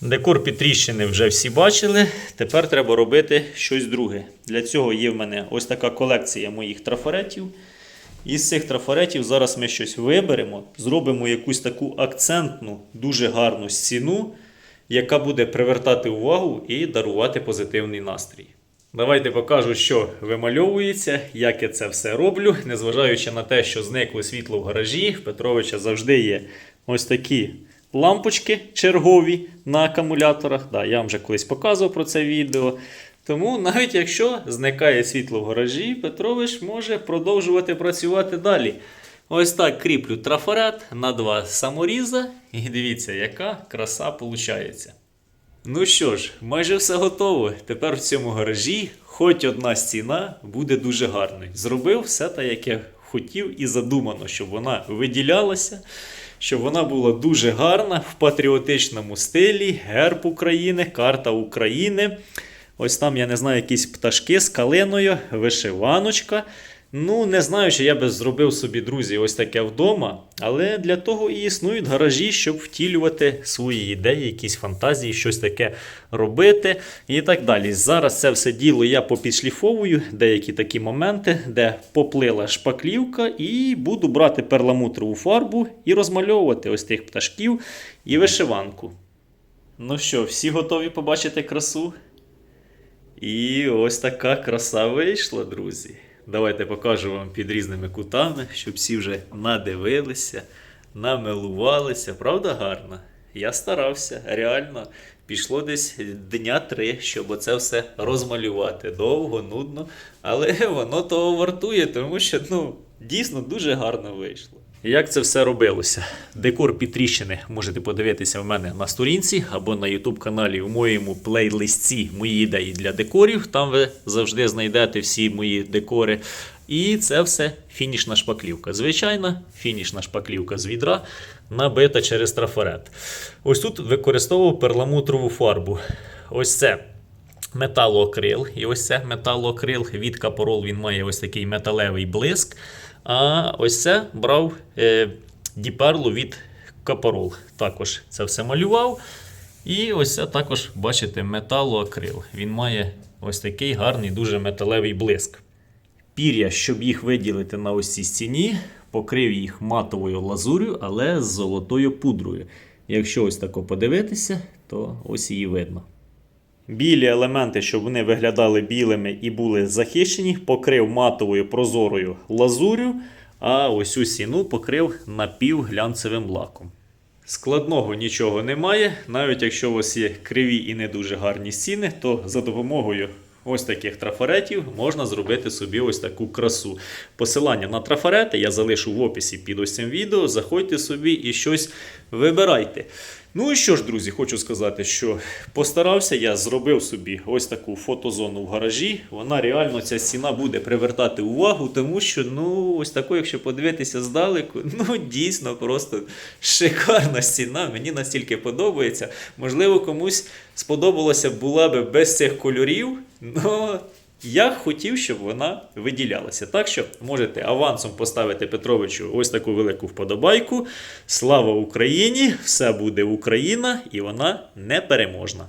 Декор Петріщини вже всі бачили. Тепер треба робити щось друге. Для цього є в мене ось така колекція моїх трафаретів. Із цих трафаретів зараз ми щось виберемо, зробимо якусь таку акцентну, дуже гарну стіну, яка буде привертати увагу і дарувати позитивний настрій. Давайте покажу, що вимальовується, як я це все роблю. Незважаючи на те, що зникло світло в гаражі, в Петровича завжди є ось такі лампочки чергові на акумуляторах. Да, я вам вже колись показував про це відео. Тому навіть якщо зникає світло в гаражі, Петрович може продовжувати працювати далі. Ось так кріплю трафарет на два саморіза, і дивіться, яка краса виходить. Ну що ж, майже все готово. Тепер в цьому гаражі хоч одна стіна буде дуже гарною. Зробив все те, як я хотів і задумано, щоб вона виділялася, щоб вона була дуже гарна в патріотичному стилі, герб України, карта України. Ось там, я не знаю, якісь пташки з калиною, вишиваночка. Ну, не знаю, чи я би зробив собі, друзі, ось таке вдома, але для того і існують гаражі, щоб втілювати свої ідеї, якісь фантазії, щось таке робити і так далі. Зараз це все діло я попідшліфовую, деякі такі моменти, де поплила шпаклівка, і буду брати перламутрову фарбу і розмальовувати ось тих пташків і вишиванку. Ну що, всі готові побачити красу? І ось така краса вийшла, друзі. Давайте покажу вам під різними кутами, щоб всі вже надивилися, намилувалися. Правда гарно? Я старався, реально. Пішло десь дня три, щоб оце все розмалювати. Довго, нудно, але воно того вартує, тому що ну, дійсно дуже гарно вийшло. Як це все робилося? Декор Петріщини можете подивитися в мене на сторінці або на YouTube каналі в моєму плейлисті Мої ідеї для декорів. Там ви завжди знайдете всі мої декори. І це все фінішна шпаклівка. Звичайна фінішна шпаклівка з відра, набита через трафарет. Ось тут використовував перламутрову фарбу. Ось це металоакрил. І ось це металоакрил від капорол він має ось такий металевий блиск. А ось це брав е, діперлу від капорол. Також це все малював. І ось це також, бачите, металоакрил. Він має ось такий гарний, дуже металевий блиск. Пір'я, щоб їх виділити на ось стіні, покрив їх матовою лазур'ю, але з золотою пудрою. Якщо ось тако подивитися, то ось її видно. Білі елементи, щоб вони виглядали білими і були захищені, покрив матовою прозорою лазурю, а ось цю покрив напівглянцевим лаком. Складного нічого немає, навіть якщо у вас є криві і не дуже гарні стіни, то за допомогою ось таких трафаретів можна зробити собі ось таку красу. Посилання на трафарети я залишу в описі під ось цим відео. Заходьте собі і щось вибирайте. Ну і що ж, друзі, хочу сказати, що постарався я зробив собі ось таку фотозону в гаражі. Вона реально ця стіна буде привертати увагу, тому що ну ось таку, якщо подивитися здалеку, ну дійсно просто шикарна стіна. Мені настільки подобається. Можливо, комусь сподобалося була би без цих кольорів. Ну, я хотів, щоб вона виділялася. Так що можете авансом поставити Петровичу ось таку велику вподобайку. Слава Україні! Все буде Україна, і вона непереможна.